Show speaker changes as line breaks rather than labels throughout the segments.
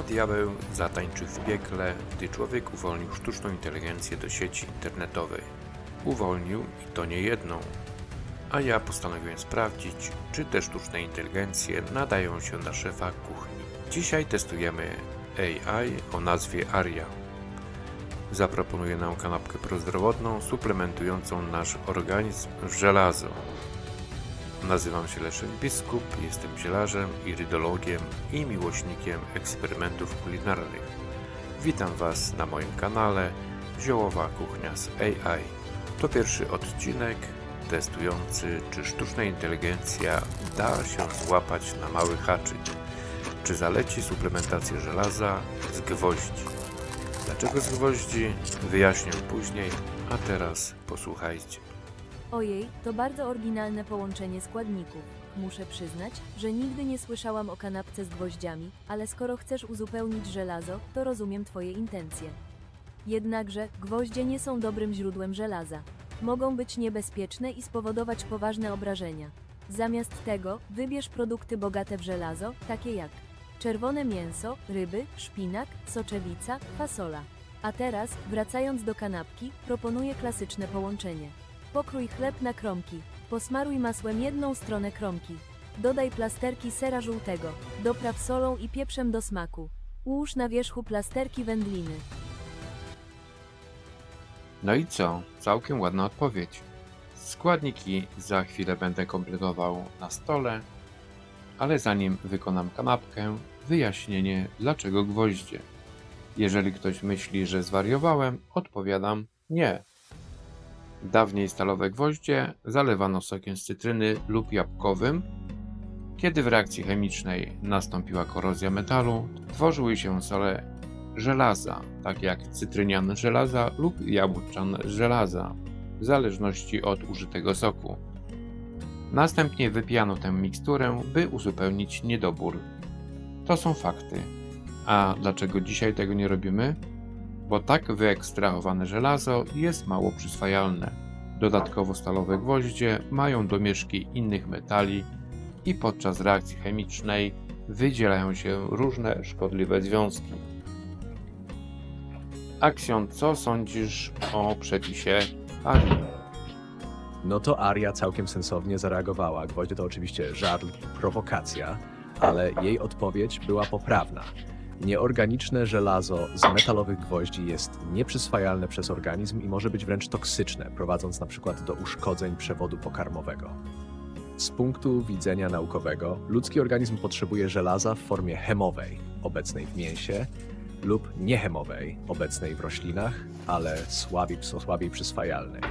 diabeł zatańczy w piekle, gdy człowiek uwolnił sztuczną inteligencję do sieci internetowej. Uwolnił i to nie jedną. A ja postanowiłem sprawdzić, czy te sztuczne inteligencje nadają się na szefa kuchni. Dzisiaj testujemy AI o nazwie Aria. Zaproponuje nam kanapkę prozdrowotną, suplementującą nasz organizm w żelazo. Nazywam się Leszek Biskup, jestem zielarzem, irydologiem i miłośnikiem eksperymentów kulinarnych. Witam Was na moim kanale Ziołowa Kuchnia z AI. To pierwszy odcinek testujący, czy sztuczna inteligencja da się złapać na mały haczyk. Czy zaleci suplementację żelaza z gwoździ. Dlaczego z gwoździ? Wyjaśnię później, a teraz posłuchajcie.
Ojej, to bardzo oryginalne połączenie składników. Muszę przyznać, że nigdy nie słyszałam o kanapce z gwoździami, ale skoro chcesz uzupełnić żelazo, to rozumiem Twoje intencje. Jednakże gwoździe nie są dobrym źródłem żelaza. Mogą być niebezpieczne i spowodować poważne obrażenia. Zamiast tego, wybierz produkty bogate w żelazo, takie jak czerwone mięso, ryby, szpinak, soczewica, fasola. A teraz, wracając do kanapki, proponuję klasyczne połączenie. Pokrój chleb na kromki. Posmaruj masłem jedną stronę kromki. Dodaj plasterki sera żółtego. Dopraw solą i pieprzem do smaku. Ułóż na wierzchu plasterki wędliny.
No i co? Całkiem ładna odpowiedź. Składniki za chwilę będę kompletował na stole, ale zanim wykonam kanapkę, wyjaśnienie dlaczego gwoździe. Jeżeli ktoś myśli, że zwariowałem, odpowiadam nie. Dawniej stalowe gwoździe zalewano sokiem z cytryny lub jabłkowym. Kiedy w reakcji chemicznej nastąpiła korozja metalu, tworzyły się sole żelaza, tak jak cytrynian żelaza lub jabłczan żelaza, w zależności od użytego soku. Następnie wypijano tę miksturę, by uzupełnić niedobór. To są fakty. A dlaczego dzisiaj tego nie robimy? Bo tak wyekstrahowane żelazo jest mało przyswajalne. Dodatkowo stalowe gwoździe mają domieszki innych metali i podczas reakcji chemicznej wydzielają się różne szkodliwe związki. Aksion, co sądzisz o przepisie Arii?
No to Aria całkiem sensownie zareagowała. Gwoździe to oczywiście żart, prowokacja, ale jej odpowiedź była poprawna. Nieorganiczne żelazo z metalowych gwoździ jest nieprzyswajalne przez organizm i może być wręcz toksyczne, prowadząc przykład do uszkodzeń przewodu pokarmowego. Z punktu widzenia naukowego, ludzki organizm potrzebuje żelaza w formie chemowej, obecnej w mięsie, lub niechemowej, obecnej w roślinach, ale słabiej, słabiej przyswajalnej.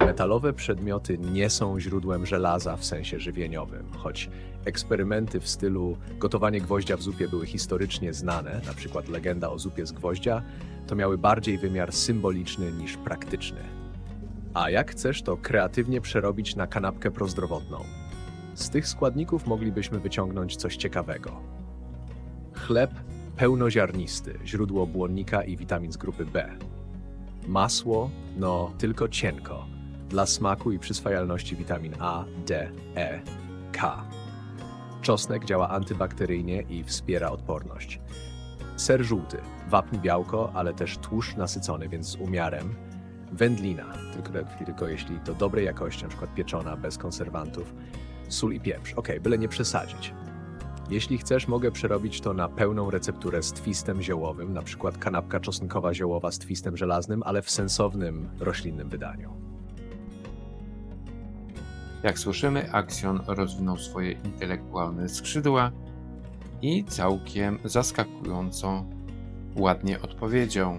Metalowe przedmioty nie są źródłem żelaza w sensie żywieniowym, choć eksperymenty w stylu gotowanie gwoździa w zupie były historycznie znane, na przykład legenda o zupie z gwoździa, to miały bardziej wymiar symboliczny niż praktyczny. A jak chcesz to kreatywnie przerobić na kanapkę prozdrowotną? Z tych składników moglibyśmy wyciągnąć coś ciekawego. Chleb pełnoziarnisty, źródło błonnika i witamin z grupy B. Masło, no tylko cienko, dla smaku i przyswajalności witamin A, D, E, K. Czosnek działa antybakteryjnie i wspiera odporność. Ser żółty, wapń białko, ale też tłuszcz nasycony, więc z umiarem. Wędlina, tylko, tylko jeśli to dobrej jakości, przykład pieczona, bez konserwantów. Sól i pieprz, ok, byle nie przesadzić. Jeśli chcesz, mogę przerobić to na pełną recepturę z twistem ziołowym, na przykład kanapka czosnkowa ziołowa z twistem żelaznym, ale w sensownym, roślinnym wydaniu.
Jak słyszymy, Aksion rozwinął swoje intelektualne skrzydła i całkiem zaskakująco ładnie odpowiedział.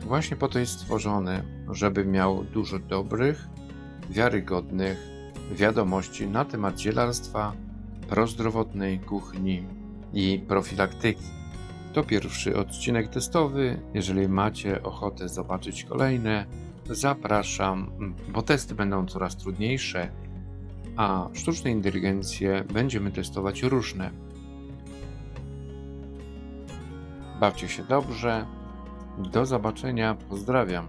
Właśnie po to jest stworzony, żeby miał dużo dobrych, wiarygodnych wiadomości na temat zielarstwa, prozdrowotnej kuchni i profilaktyki. To pierwszy odcinek testowy. Jeżeli macie ochotę zobaczyć kolejne, zapraszam, bo testy będą coraz trudniejsze, a sztuczne inteligencje będziemy testować różne. Bawcie się dobrze. Do zobaczenia. Pozdrawiam.